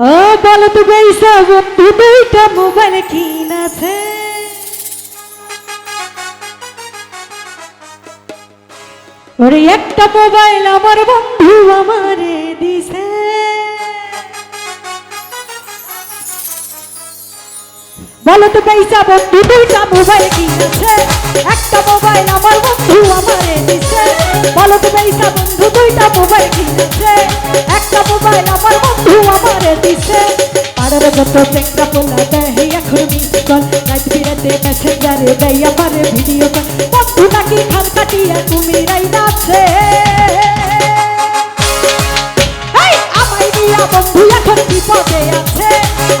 ও, বলো তো পয়সা বন্ধু দুইটা মোবাইল কিনাছে ওরে, একটা মোবাইল আমার বন্ধু আমারে দিছে। বলো তো পয়সা বন্ধু দুইটা মোবাইল কিনেছে একটা মোবাইল আমার বন্ধু আমারে দিছে। বলো তো পয়সা বন্ধু দুইটা মোবাইল কিনেছে একটা মোবাইল আমার বন্ধু আমারে দিছে। পাড়ার যত চেঙ্গা পোলা দেয় এখন কল রাত বিরাতে মেসেঞ্জারে দেয় আমার ভিডিও কল বন্ধু নাকি খান কাটিয়া তুমি রাই এই, আমায় নিয়া বন্ধু এখন বিপদে আছে।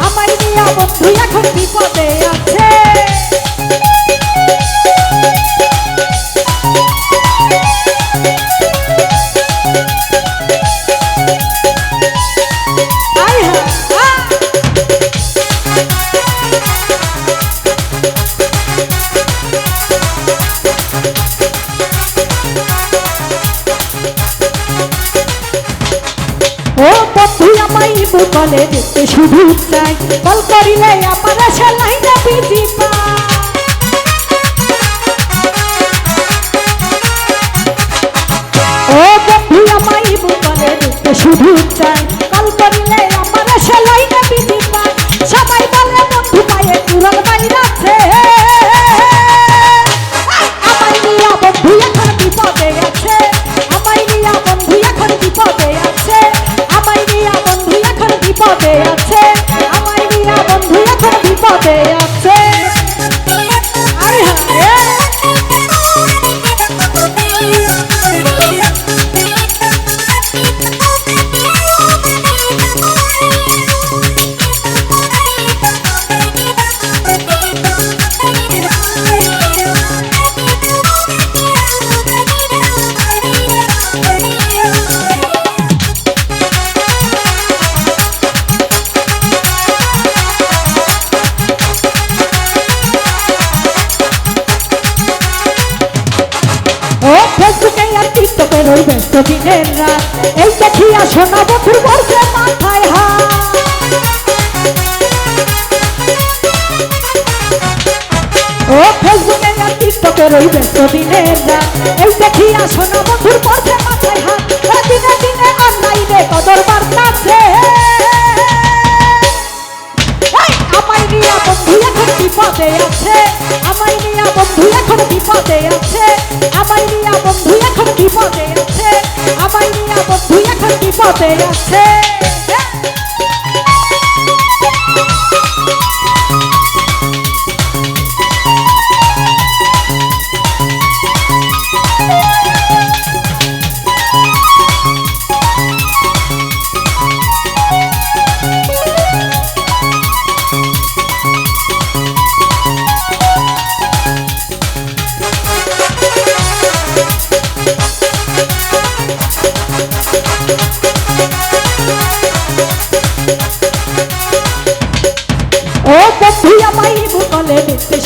আমায় নিয়া বন্ধু এখন বিপদে আছে। ও বন্ধু আমায় বলে দেখতে শুধু চাই কল করিলে আমার সেলাই না টিকটকে রই ব্যস্ত দিনের এই দেখিয়া সোনা বন্ধুর বসে মাথায় হাত। ও ফেসবুকে আর টিকটকে রই ব্যস্ত দিনের এই দেখিয়া সোনা বন্ধুর বসে মাথায় হাত। দিনে দিনে অনলাইনে কদর বাড়তাছে আমায় নিয়া বন্ধু এখন বিপদে আছে। আমায় বিপদে আছে আমায় নিয়া বন্ধু এখন বিপদে আছে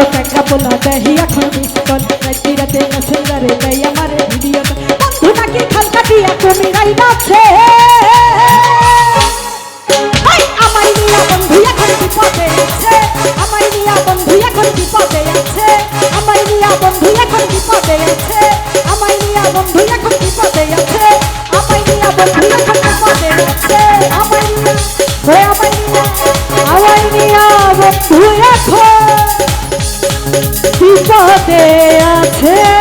তো টাকা বলা দেহি এখন পিস্তল রাতি রাতে মেসেঞ্জারে দেয় আমার ভিডিও বন্ধু নাকি খাল কাটিয়া তুমি রাই নাচে আমার নিয়া বন্ধু এখন বিপদে আছে। আমার নিয়া বন্ধু এখন বিপদে আছে। আমার নিয়া বন্ধু এখন বিপদে আছে। আমার নিয়া বন্ধু এখন বিপদে আছে। আমার নিয়া বন্ধু আমার বিপদে আছে।